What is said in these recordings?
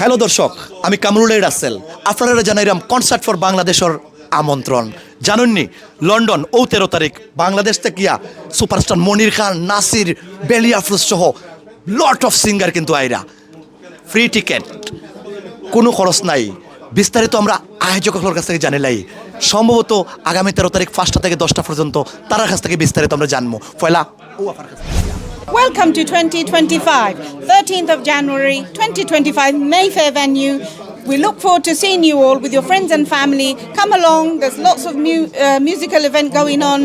Hello দর্শক, আমি কামরুল রাসেল। আপনারা জানাইলাম কনসার্ট ফর বাংলাদেশের আমন্ত্রণ। জানেননি, লন্ডন ও তেরো তারিখ বাংলাদেশ থেকে সুপারস্টার মনির খান, নাসির, বেলি আফরোজ সহ লট অফ সিঙ্গার কিন্তু আইরা। ফ্রি টিকেট কোনো খরচ নাই। বিস্তারিত আমরা আয়োজকের কাছ থেকে জানিলাই। সম্ভবত আগামী তেরো তারিখ পাঁচটা থেকে দশটা পর্যন্ত তার কাছ থেকে বিস্তারিত আমরা জানব। পয়লা, ও আপনার কাছ। Welcome to 2025, 13th of January 2025, Mayfair venue. We look forward to seeing you all with your friends and family. Come along, there's lots of mu- uh, musical event going on.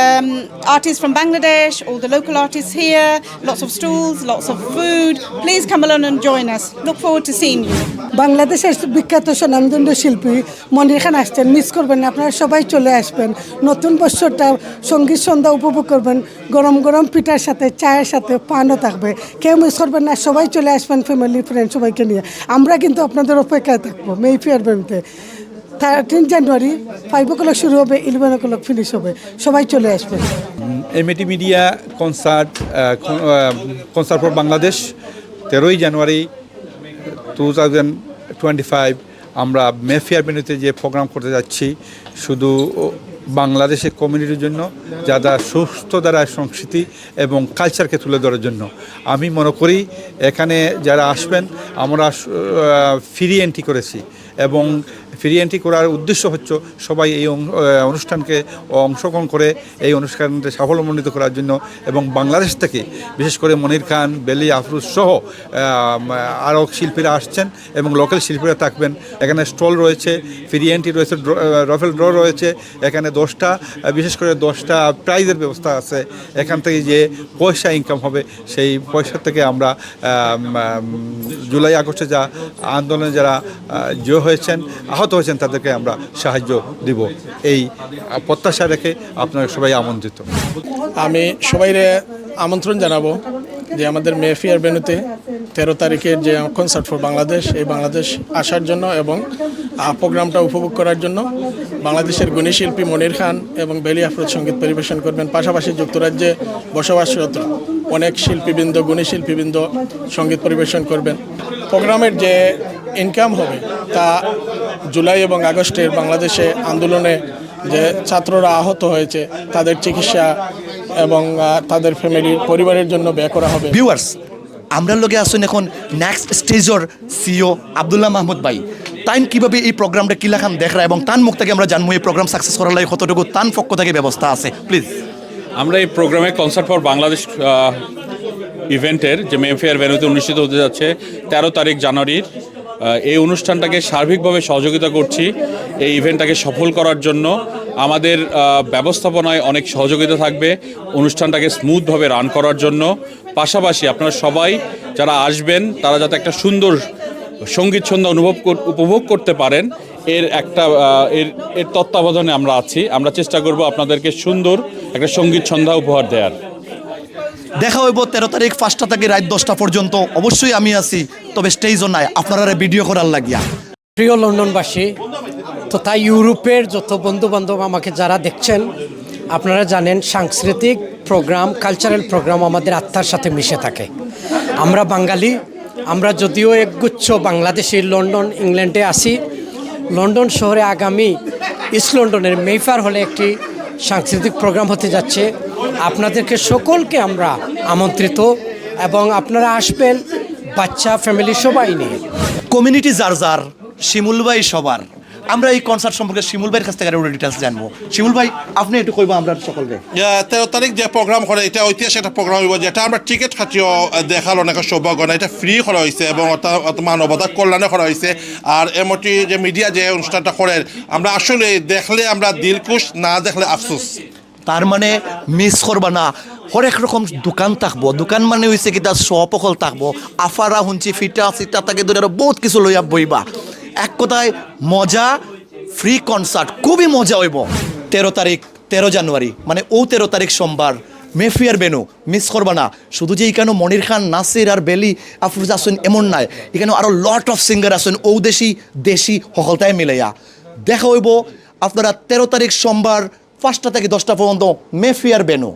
Um, artists from Bangladesh, all the local artists here, lots of stalls, lots of food. Please come along and join us. Look forward to seeing you. বাংলাদেশের বিখ্যাত স্বনামদণ্ড শিল্পী মনির খান আসছেন miss করবেন আপনারা সবাই চলে আসবেন নতুন বছরটা সংগীত সন্ধ্যা উপভোগ করবেন গরম গরম পিঠার সাথে চায়ের সাথে পানও থাকবে কেউ মিস করবেন না সবাই চলে আসবেন ফ্যামিলি ফ্রেন্ড সবাইকে নিয়ে আমরা কিন্তু আপনাদের অপেক্ষায় থাকব মে ফেয়ার বেরোতে thirteen January five o'clock শুরু হবে ইলেভেন ও ক্লক ফিনিশ হবে। সবাই চলে আসবে। MAT media concert concert for Bangladesh তেরোই জানুয়ারি টু থাউজেন্ড টোয়েন্টি ফাইভ আমরা মেফিয়ার বেনুতে যে প্রোগ্রাম করতে যাচ্ছি, শুধু বাংলাদেশের কমিউনিটির জন্য যারা সুস্থ দ্বারা সংস্কৃতি এবং কালচারকে তুলে ধরার জন্য। আমি মনে করি, এখানে যারা আসবেন, আমরা ফ্রি এন্ট্রি করেছি। এবং ফ্রি এন্ট্রি করার উদ্দেশ্য হচ্ছে সবাই এই অনুষ্ঠানকে অংশগ্রহণ করে এই অনুষ্ঠানকে সাফল্যমণ্ডিত করার জন্য এবং বাংলাদেশ থেকে বিশেষ করে মনির খান বেলি আফরুজ সহ আরও শিল্পীরা আসছেন এবং লোকাল শিল্পীরা থাকবেন। এখানে স্টল রয়েছে ফ্রি এন্ট্রি রয়েছে রফেল ড্র রয়েছে এখানে দশটা বিশেষ করে দশটা প্রাইজের ব্যবস্থা আছে। এখান থেকে যে পয়সা ইনকাম হবে সেই পয়সা থেকে আমরা আম, আম, জুলাই আগস্টে যা আন্দোলনে যারা জয় হয়েছেন, আহত হয়েছেন, তাদেরকে আমরা সাহায্য দিব। এই প্রত্যাশা রেখে আপনারা সবাই আমন্ত্রিত। আমি সবাইরে আমন্ত্রণ জানাব যে আমাদের মেফিয়ার বেনুতে তেরো তারিখের যে কনসার্ট ফর বাংলাদেশ এই বাংলাদেশ আসার জন্য এবং প্রোগ্রামটা উপভোগ করার জন্য বাংলাদেশের গুণী শিল্পী মনির খান এবং বেলি আফরোজ সংগীত পরিবেশন করবেন, পাশাপাশি যুক্তরাজ্যে বসবাসরত অনেক শিল্পীবৃন্দ, গুণী শিল্পীবৃন্দ সংগীত পরিবেশন করবেন। প্রোগ্রামের যে ইনকাম হবে। তা জুলাই এবং আগস্টের বাংলাদেশে আন্দোলনে যে ছাত্ররা আহত হয়েছে তাদের চিকিৎসা এবং তাদের ফ্যামিলির পরিবারের জন্য ব্যয় করা হবে। ভিউয়ার্স আমরা লগে আসুন এখন নেক্সট স্টেজর সিও আবদুল্লাহ মাহমুদ ভাই। তাইন কীভাবে এই প্রোগ্রামটা কিলাখান দেখরা এবং তান মুখ থেকে আমরা জানব এই প্রোগ্রাম সাকসেস করার লাগে কতটুকু তান পক্ষ থেকে ব্যবস্থা আছে প্লিজ আমরা এই প্রোগ্রামে কনসার্ট ফর বাংলাদেশ ইভেন্টের যে মেফেয়ার ভেন্যুতে অনুষ্ঠিত হতে যাচ্ছে তেরো তারিখ জানুয়ারির এই অনুষ্ঠানটাকে সার্বিকভাবে সহযোগিতা করছি। এই ইভেন্টটাকে সফল করার জন্য আমাদের ব্যবস্থাপনায় অনেক সহযোগিতা থাকবে। অনুষ্ঠানটাকে স্মুথভাবে রান করার জন্য। পাশাপাশি আপনারা সবাই যারা আসবেন, তারা যাতে একটা সুন্দর সংগীত সন্ধ্যা অনুভব উপভোগ করতে পারেন। এর একটা এর এর তত্ত্বাবধানে আমরা আছি। আমরা চেষ্টা করব আপনাদেরকে সুন্দর একটা সংগীত সন্ধ্যা উপহার দেওয়ার। দেখা হইব তেরো তারিখ পাঁচটা থেকে রাত দশটা পর্যন্ত। অবশ্যই আমি আছি, তবে স্টেজও নাই। আপনারা ভিডিও করার লাগিয়া। প্রিয় লন্ডনবাসী তথা ইউরোপের যত বন্ধু বান্ধব আমাকে যারা দেখছেন, আপনারা জানেন সাংস্কৃতিক প্রোগ্রাম কালচারাল প্রোগ্রাম আমাদের আত্মার সাথে মিশে থাকে। আমরা বাঙালি, আমরা যদিও একগুচ্ছ বাংলাদেশি লন্ডন, ইংল্যান্ডে আসি লন্ডন শহরে আগামী ইস্ট লন্ডনের মেফার হলে একটি সাংস্কৃতিক প্রোগ্রাম হতে যাচ্ছে। আপনাদেরকে সকলকে আমরা আমন্ত্রিত এবং আপনারা আসবেন বাচ্চা ফ্যামিলি সবাই নিয়ে। কমিউনিটি যার যার শিমুল ভাই সবার। আমরা এই কনসার্ট সম্পর্কে শিমুল ভাইয়ের কাছ থেকে আরও ডিটেলস জানব। শিমুল ভাই আপনি একটু কইবা আমরা সকলকে। তেরো তারিখ যে প্রোগ্রাম করে এটা ঐতিহাসিক একটা প্রোগ্রাম হইব যেটা আমরা টিকিট খাটিও দেখার অনেক সৌভাগ্য না এটা ফ্রি করা হয়েছে এবং মানবতার কল্যাণে করা হয়েছে আর এমটি যে মিডিয়া যে অনুষ্ঠানটা করে আমরা আসলে দেখলে আমরা দিলকুশ না দেখলে আফসোস। তার মানে মিস করবা না। হরেক রকম দোকান থাকব। দোকান মানে হয়েছে কি তার শপ অকল থাকব। আফারা শুনছি ফিটা, সিটা তাকে ধরে আরও বহুত কিছু লইয়া বইবা। এক কথায় মজা ফ্রি কনসার্ট খুবই মজা হইব। তেরো তারিখ, তেরো জানুয়ারি মানে ও তেরো তারিখ সোমবার। মেফিয়ার বেনু মিস করবা না। শুধু যে এখানে মনির খান, নাসির আর বেলি, আফরুজ আসেন এমন নাই। এখানে আরও লট অফ সিঙ্গার আছেন ও দেশি দেশি সকলটাই মিলাইয়া। দেখা হইব আপনারা তেরো তারিখ সোমবার পাঁচটা থেকে দশটা পর্যন্ত মেফিয়ার বেনু।